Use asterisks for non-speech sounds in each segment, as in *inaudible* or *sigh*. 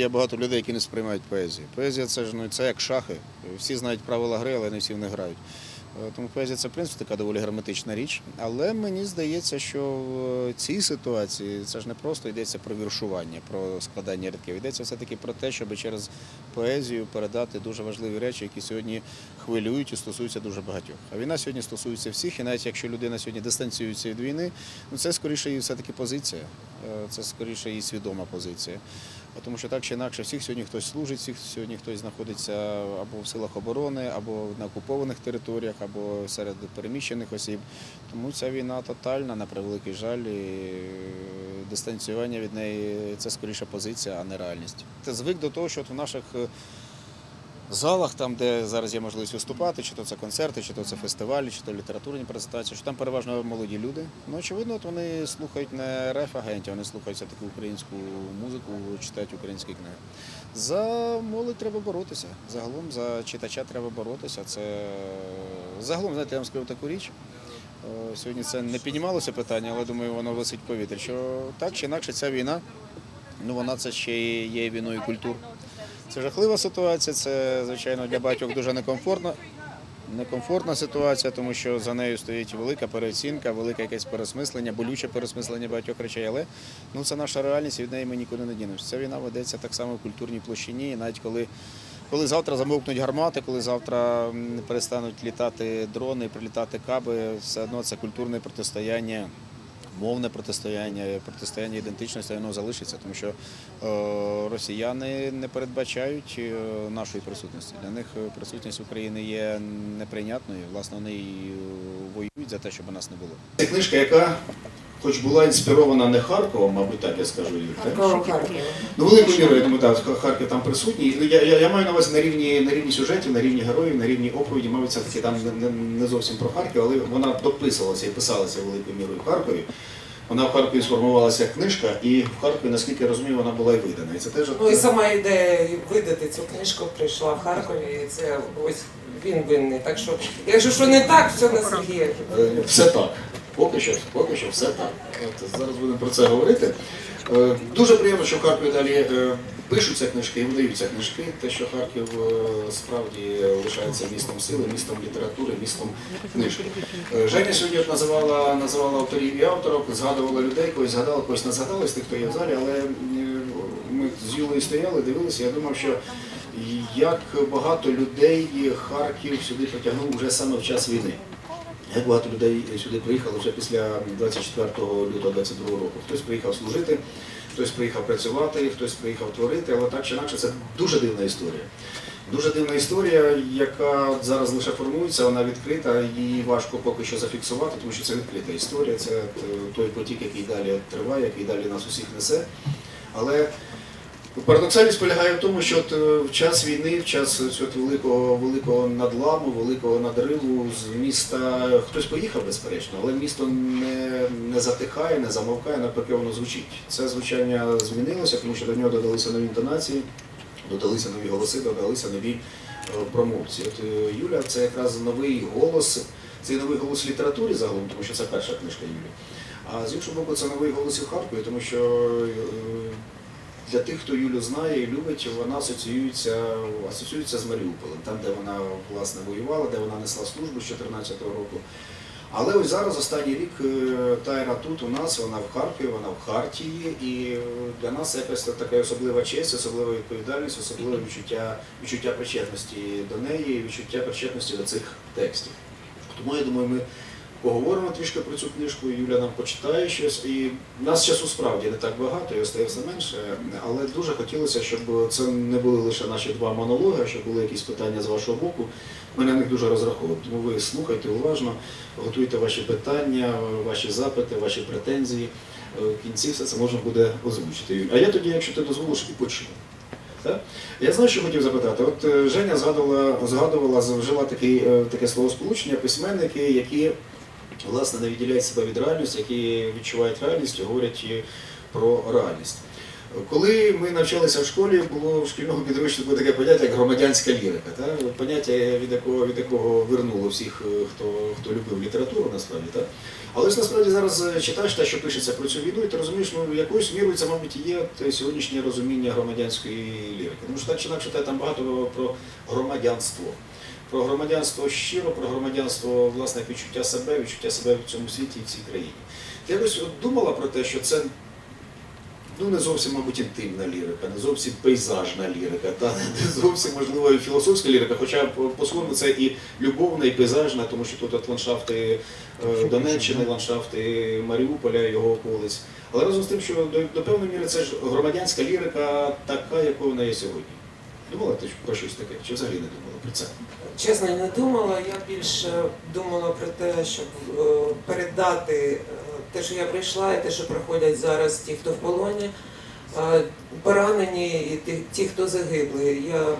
є багато людей, які не сприймають поезію. Поезія це ж ну це як шахи. Всі знають правила гри, але не всі в них грають. Е, Тому поезія це в принципі така доволі граматична річ. Але мені здається, що в цій ситуації це ж не просто йдеться про віршування, про складання рядків. Йдеться все-таки про те, щоб через поезію передати дуже важливі речі, які сьогодні хвилюють і стосуються дуже багатьох. А війна сьогодні стосується всіх, і навіть якщо людина сьогодні дистанціюється від війни, ну це скоріше її все-таки позиція. Е, Це скоріше її свідома позиція. Тому що так чи інакше, всіх сьогодні хтось служить, всіх сьогодні хтось знаходиться або в силах оборони, або на окупованих територіях, або серед переміщених осіб. Тому ця війна тотальна, на превеликий жаль, і дистанціювання від неї це скоріше позиція, а не реальність. Ти звик до того, що в наших е, залах, там, де зараз є можливість виступати, чи то це концерти, чи то це фестивалі, чи то літературні презентації, що там переважно молоді люди. Ну, очевидно, от вони слухають не реф-агентів, вони слухають все-таки українську музику, читають українські книги. За молодь треба боротися. Загалом за читача треба боротися. Це загалом, знаєте, я вам скажу таку річ. Сьогодні це не піднімалося питання, але думаю, воно висить в повітрі. Що так чи інакше ця війна, ну вона це ще є війною культур. Це жахлива ситуація, це, звичайно, для багатьох дуже некомфортно. Некомфортна ситуація, тому що за нею стоїть велика переоцінка, велике якесь пересмислення, болюче пересмислення багатьох речей. Але ну, це наша реальність, і від неї ми нікуди не дінемося. Ця війна ведеться так само в культурній площині, і навіть коли, коли завтра замовкнуть гармати, коли завтра перестануть літати дрони, прилітати каби, все одно це культурне протистояння. Мовне протистояння, протистояння ідентичності воно залишиться, тому що е, росіяни не передбачають е, нашої присутності. Для них е, присутність України є неприйнятною. Власне, вони воюють за те, щоб нас не було. Це книжка, яка, хоч була інспірована не Харковом, мабуть, так я скажу, Харкова. Ну, великою мірою, я думаю, так, Харків там присутній. Ну, я, я, я маю на увазі на рівні, на рівні сюжетів, на рівні героїв, на рівні оповіді, мабуть, це таки там не, не, не зовсім про Харків, але вона дописувалася і писалася великою мірою в Харкові. Вона в Харкові сформувалася як книжка, і в Харкові, наскільки я розумію, вона була і видана. І це теж Ну і сама ідея видати цю книжку прийшла в Харкові, і це ось він винний. Так що, якщо що не так, все на Сергія. Е, Все так. Поки що, поки що все так. От зараз будемо про це говорити. Е, Дуже приємно, що в Харкові далі е, пишуться книжки і видаються книжки. Те, що Харків е, справді лишається містом сили, містом літератури, містом книжки. Е, Женя сьогодні от називала, називала авторів і авторок, згадувала людей, когось згадала, когось не згадала з тих, хто є в залі, але е, ми з Юлею стояли, дивилися. Я думав, що як багато людей Харків сюди потягнув вже саме в час війни. Як багато людей сюди приїхало вже після 24 лютого 22 року. Хтось приїхав служити, хтось приїхав працювати, хтось приїхав творити, але так чи інакше це дуже дивна історія. Дуже дивна історія, яка зараз лише формується, вона відкрита, її важко поки що зафіксувати, тому що це відкрита історія, це той потік, який далі триває, який далі нас усіх несе. Але Парадоксальність полягає в тому, що от, е, в час війни, в час цього великого, великого надламу, великого надриву з міста хтось поїхав, безперечно, але місто не, не затихає, не замовкає, навпаки, воно звучить. Це звучання змінилося, тому що до нього додалися нові інтонації, додалися нові голоси, додалися нові е, промовці. От е, Юля це якраз новий голос, це новий голос в літературі загалом, тому що це перша книжка Юлі. А з іншого боку, це новий голос в Харкові, тому що е, для тих, хто Юлю знає і любить, вона асоціюється, асоціюється з Маріуполем, там, де вона власне воювала, де вона несла службу з 2014 року. Але ось зараз останній рік е, Тайра тут у нас, вона в Харкові, вона в Хартії, і для нас якась така особлива честь, особлива відповідальність, особливе відчуття, відчуття причетності до неї, відчуття причетності до цих текстів. Тому я думаю, ми поговоримо трішки про цю книжку, Юля нам почитає щось. І нас часу справді не так багато, його стає все менше, але дуже хотілося, щоб це не були лише наші два монологи, а щоб були якісь питання з вашого боку. Ми на них дуже розраховуємо. Тому ви слухайте уважно, готуйте ваші питання, ваші запити, ваші претензії. Е, В кінці все це можна буде озвучити. А я тоді, якщо ти дозволиш, і почну. Я знаю, що хотів запитати. От е, Женя згадувала, згадувала вжила е, таке словосполучення, письменники, які власне не відділяють себе від реальності, які відчувають реальність говорять про реальність. Коли ми навчалися в школі, було в шкільному підручнику таке поняття, як громадянська лірика. Та? Поняття, від якого, від якого вернуло всіх, е, хто, хто любив літературу, насправді. Та? Але ж насправді зараз е, читаєш те, що пишеться про цю війну, і ти розумієш, ну якоюсь мірою це, мабуть, є сьогоднішнє розуміння громадянської лірики. Тому що так чи інакше та, там багато про громадянство. Про громадянство щиро, про громадянство, власне, відчуття себе, відчуття себе в цьому світі і в цій країні. Ти якось от думала про те, що це ну, не зовсім, мабуть, інтимна лірика, не зовсім пейзажна лірика, та не зовсім можливо і філософська лірика, хоча по- по-своєму це і любовна, і пейзажна, тому що тут от ландшафти е, Донеччини, ландшафти Маріуполя, його околиць. Але разом з тим, що до, до певної міри це ж громадянська лірика, така, якою вона є сьогодні. Думала ти про щось таке? Чи взагалі не думала про це? Чесно, не думала. Я більше думала про те, щоб е, передати е, те, що я прийшла, і те, що проходять зараз ті, хто в полоні, е, поранені і ті, ті, хто загибли. Я,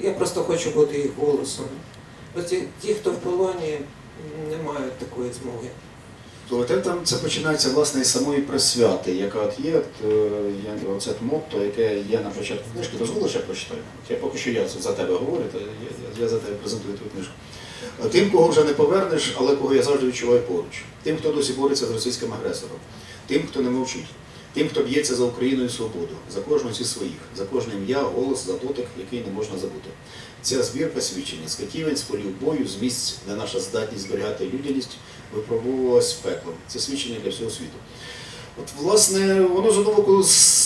я просто хочу бути їх голосом. Бо ті, ті, хто в полоні, не мають такої змоги. То там це починається власне із самої присвяти, яка от є, от, е, я- оце от мотто, яке є на початку книжки. Дозволиш, я прочитаю? Я поки що я за тебе говорю, то я, я, я за тебе презентую твою книжку. Е, Тим, кого вже не повернеш, але кого я завжди відчуваю поруч. Тим, хто досі бореться з російським агресором, тим, хто не мовчить, тим, хто б'ється за Україну і свободу, за кожного зі своїх, за кожне ім'я, голос, за дотик, який не можна забути. Ця збірка свідчення з катівень, полів бою, з місць, де наша здатність зберігати людяність випробовувалась пеклом. Це свідчення для всього світу. От, власне, воно з одного з-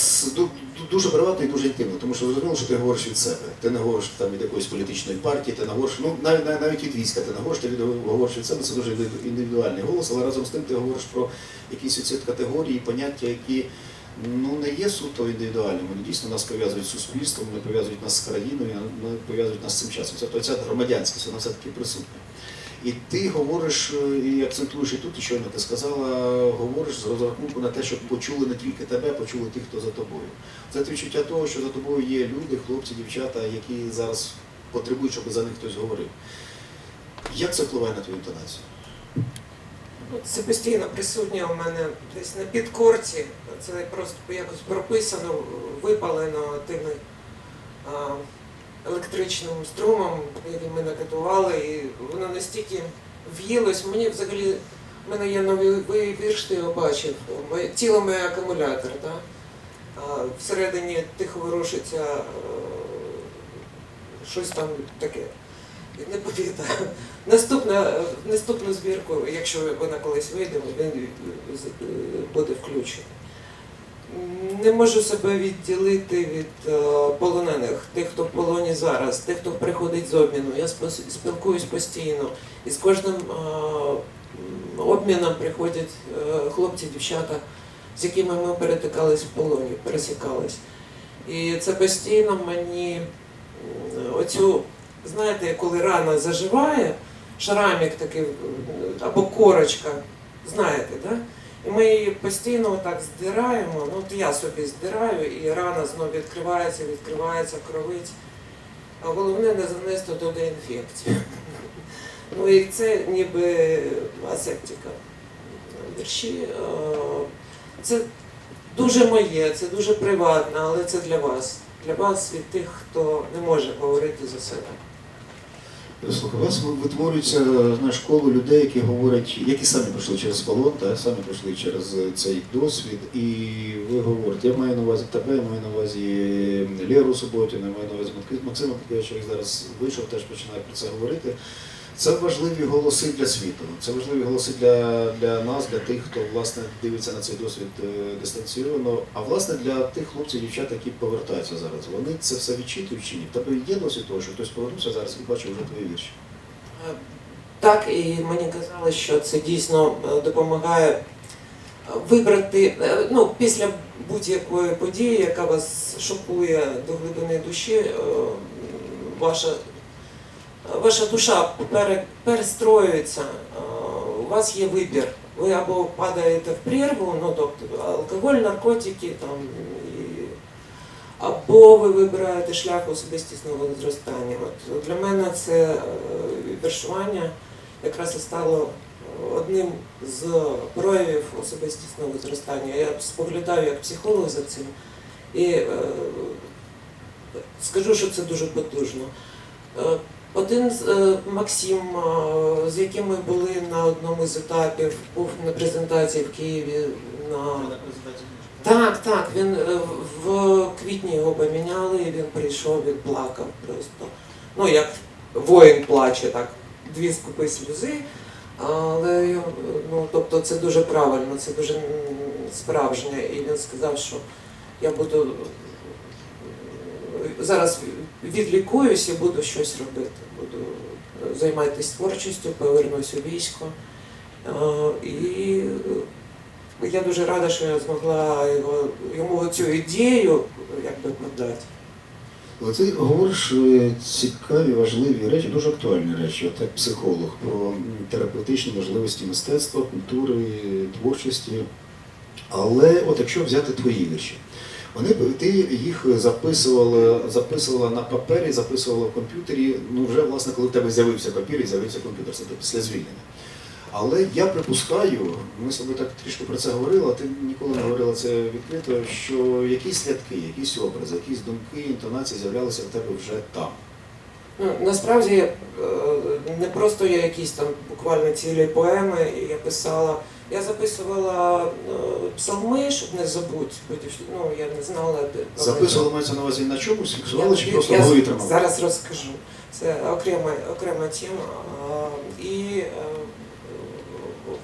дуже приватно і дуже інтимно, тому що зрозуміло, що ти говориш від себе. Ти не говориш там від якоїсь політичної партії, ти не говориш, ну навіть навіть від війська, ти не говориш, ти говориш від себе, це дуже індивідуальний голос, але разом з тим ти говориш про якісь оці категорії, поняття, які ну не є суто індивідуальними. Вони дійсно нас пов'язують з суспільством, вони пов'язують нас з країною, вони пов'язують нас з цим часом. Це ця громадянськість, вона все таки присутня. І ти говориш е, і акцентуєш і тут, і щойно ти сказала, говориш з розрахунку на те, щоб почули не тільки тебе, почули тих, хто за тобою. Це те відчуття того, що за тобою є люди, хлопці, дівчата, які зараз потребують, щоб за них хтось говорив. Як це впливає на твою інтонацію? Ну, Це постійно присутнє у мене десь на підкорці. Це просто якось прописано, випалено тими електричним струмом, який ми накатували, і воно настільки в'їлось. Мені взагалі, в мене є новий вірш, ти його бачив. Тіло моє акумулятор. Да? Всередині тихо ворушиться е, щось там таке. Не пам'ятаю. Наступна, наступну збірку, якщо вона колись вийде, він е, буде включений. Не можу себе відділити від е, полонених, тих, хто в полоні зараз, тих, хто приходить з обміну. Я спілкуюсь постійно. І з кожним е, обміном приходять е, хлопці, дівчата, з якими ми перетикались в полоні, пересікались. І це постійно мені оцю знаєте, коли рана заживає, шрамік такий або корочка, знаєте, да? І ми її постійно так здираємо, ну от я собі здираю, і рана знову відкривається, відкривається, кровить. А головне не занести туди інфекцію. Ну і це ніби асептика. Вірші. е, Це дуже моє, це дуже приватне, але це для вас. Для вас від тих, хто не може говорити за себе. Слухай, у вас витворюється на школу людей, які говорять, які самі пройшли через полон, самі пройшли через цей досвід, і ви говорите, я маю на увазі тебе, я маю на увазі Леру Суботіну, я маю на увазі Максима- Петровича, зараз вийшов, теж починає про це говорити. Це важливі голоси для світу. Це важливі голоси для, для нас, для тих, хто власне дивиться на цей досвід е, дистанційовано. А власне для тих хлопців, дівчат, які повертаються зараз. Вони це все відчитують чи ні? В тебе є досвід того, що хтось повернувся зараз і бачив вже твої вірші. Е, Так, і мені казали, що це дійсно е, допомагає вибрати ну, після будь-якої події, яка вас шокує до глибини душі, ваша, ваша душа перестроюється, е, у вас є вибір. Ви або падаєте в прірву, ну тобто алкоголь, наркотики там і або ви вибираєте шлях особистісного зростання. От для мене це е, віршування якраз і стало одним з проявів особистісного зростання. Я споглядаю як психолог за цим. І е, скажу, що це дуже потужно. Один з е, Максим, е, з яким ми були на одному з етапів, був на презентації в Києві на так, так. Він е, в квітні його поміняли, і він прийшов, він плакав просто. Ну, як воїн плаче, так, дві скупи сльози. Але ну, тобто це дуже правильно, це дуже справжнє. І він сказав, що я буду зараз відлікуюсь і буду щось робити. Буду займатися творчістю, повернусь у військо. Е, І я дуже рада, що я змогла його, йому цю ідею якби подати. Але ти говориш е, цікаві, важливі речі, дуже актуальні речі, от як психолог, про терапевтичні можливості мистецтва, культури, творчості. Але от якщо взяти твої вірші, вони ти їх записувала, записувала на папері, записувала в комп'ютері. Ну вже власне, коли в тебе з'явився папір і з'явився комп'ютер, це після звільнення. Але я припускаю, ми тобою так трішки про це говорили, а ти ніколи не говорила це відкрито, що якісь рядки, якісь образи, якісь думки, інтонації з'являлися в тебе вже там. Ну, насправді е, не просто я якісь там буквально цілі поеми, я писала. Я записувала е, псалми, щоб не забути. бо Ну, я не знала, де Записувала мається на увазі на чомусь, фіксувала чи просто я голові? Зараз розкажу. Це окрема, окрема тема. А, І е,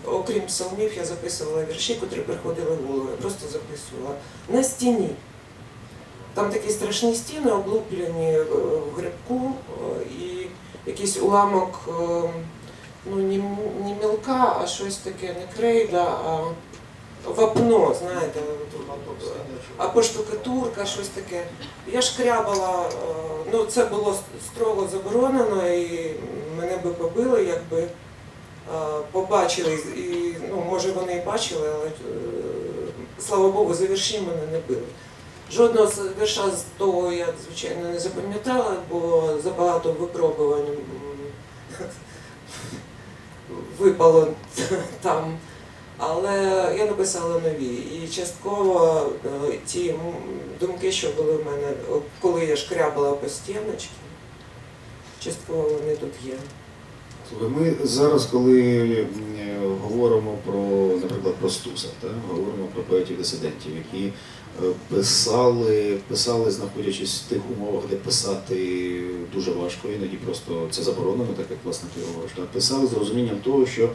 окрім псалмів, я записувала вірші, котрі приходили в голову. Я просто записувала на стіні. Там такі страшні стіни, облуплені е, в грибку, е, і якийсь уламок, е, ну не, не мілка, а щось таке, не крейда, а вапно, знаєте. або штукатурка, щось таке. Я шкрябала, е, ну це було строго заборонено, і мене би побили, якби е, побачили, і ну, може вони і бачили, але е, слава Богу, за вірші мене не били. Жодного вірша з того я, звичайно, не запам'ятала, бо забагато випробувань випало *laughs* там. Але я написала нові. І частково е, ті думки, що були в мене, коли я шкрябала по стіночці, частково вони тут є. Ми зараз, коли е, говоримо про, наприклад, про Стуса, так? говоримо про поетів-дисидентів, які писали, писали, знаходячись в тих умовах, де писати дуже важко, іноді просто це заборонено, так як власне ти говориш. Писали з розумінням того, що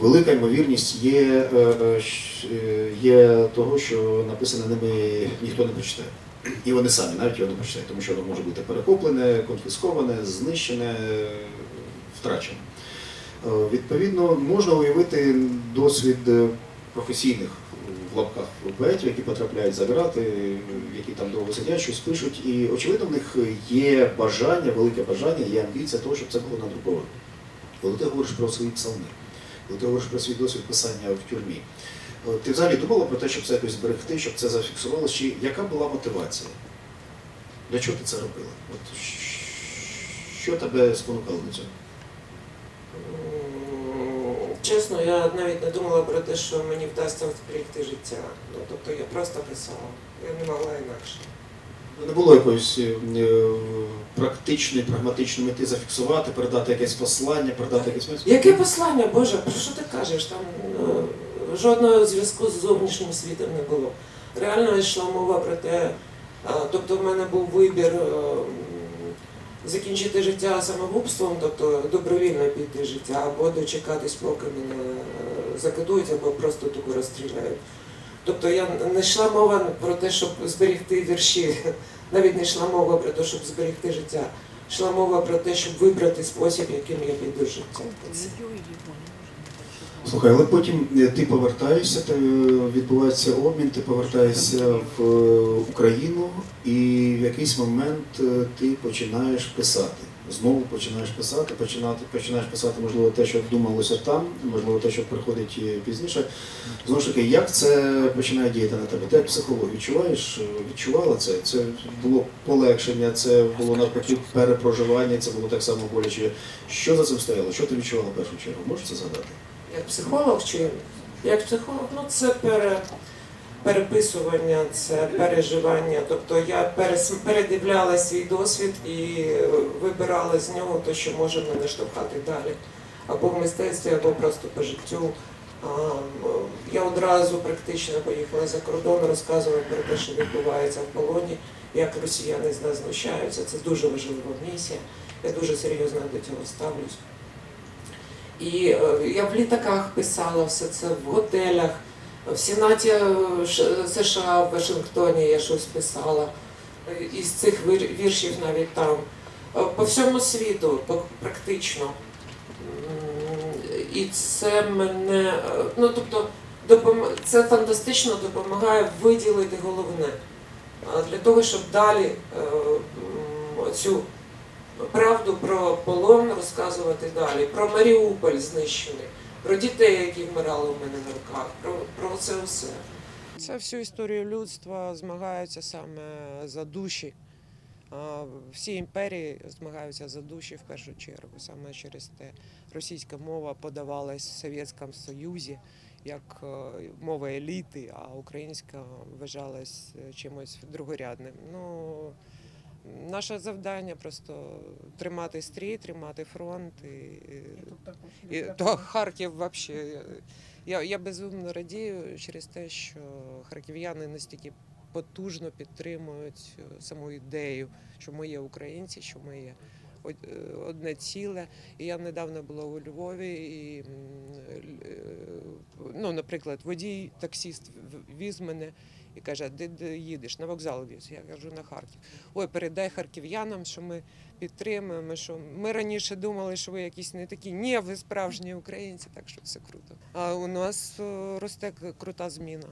велика ймовірність є, е, е, є того, що написане ними ніхто не прочитає. І вони самі навіть його не прочитають, тому що воно може бути перекоплене, конфісковане, знищене, втрачене. Е, Відповідно, можна уявити досвід професійних в лапках поетів, які потрапляють за грати, які там довго сидять, щось пишуть. І очевидно, в них є бажання, велике бажання, є амбіція того, щоб це було надруковано. Коли ти говориш про свої псалми, коли ти говориш про свій досвід писання в тюрмі, е, ти взагалі думала про те, щоб це якось зберегти, щоб це зафіксувалося, чи яка була мотивація? Для чого ти це робила? От, що тебе спонукало до цього? Чесно, я навіть не думала про те, що мені вдасться зберегти життя. Ну, тобто я просто писала. Я не могла інакше. Не було якоїсь е, практичної, прагматичної мети зафіксувати, передати якесь послання, передати якесь меседж? Яке послання, Боже, про що ти кажеш? Там е, жодного зв'язку з зовнішнім світом не було. Реально йшла мова про те, е, тобто в мене був вибір е, закінчити життя самогубством, тобто добровільно піти життя, або дочекатись, поки мене е, закатують, або просто тупо розстріляють. Тобто я не йшла мова про те, щоб зберігти вірші, *laughs* навіть не йшла мова про те, щоб зберегти життя. Йшла мова про те, щоб вибрати спосіб, яким я піду життя. Слухай, але потім е, ти повертаєшся, ти, е, відбувається обмін, ти повертаєшся в е, Україну, і в якийсь момент ти починаєш писати. Знову починаєш писати, починати, починаєш писати, можливо, те, що думалося там, можливо, те, що приходить пізніше. Знову ж таки, як це починає діяти на тебе? Ти як психолог відчуваєш, відчувала це? Це було полегшення, це було навпаки перепроживання, це було так само боляче. Що за цим стояло? Що ти відчувала в першу чергу? Можеш це згадати? Як психолог чи як психолог, ну це пере, переписування, це переживання. Тобто я перес- передивляла свій досвід і вибирала з нього те, що може мене штовхати далі. Або в мистецтві, або просто по життю. А, Я одразу практично поїхала за кордон, розказувала про те, що відбувається в полоні, як росіяни з нас знущаються. Це дуже важлива місія. Я дуже серйозно до цього ставлюсь. І е, я в літаках писала все це в готелях, в Сенаті е, США в Вашингтоні я щось писала. Е, Із цих віршів навіть там. По всьому світу, практично. І це мене, ну тобто, це фантастично допомагає виділити головне. Для того, щоб далі цю правду про полон розказувати далі, про Маріуполь знищений, про дітей, які вмирали у мене на руках, про, про це все. Це всю історію людства змагаються саме за душі. Всі імперії змагаються за душі в першу чергу. Саме через те російська мова подавалась в Совєтському Союзі як е, мова еліти, а українська вважалась е, чимось другорядним. Ну, наше завдання просто тримати стрій, тримати фронт. І, і, то Харків взагалі. Я, я безумно радію через те, що харків'яни настільки потужно підтримують е, саму ідею, що ми є українці, що ми є е, одне ціле. І я недавно була у Львові, і, е, ну, наприклад, водій, таксіст віз мене і каже, де, де їдеш? На вокзал віз. Я кажу, на Харків. Ой, передай харків'янам, що ми підтримуємо. Що ми раніше думали, що ви якісь не такі. Ні, ви справжні українці, так що все круто. А у нас росте крута зміна.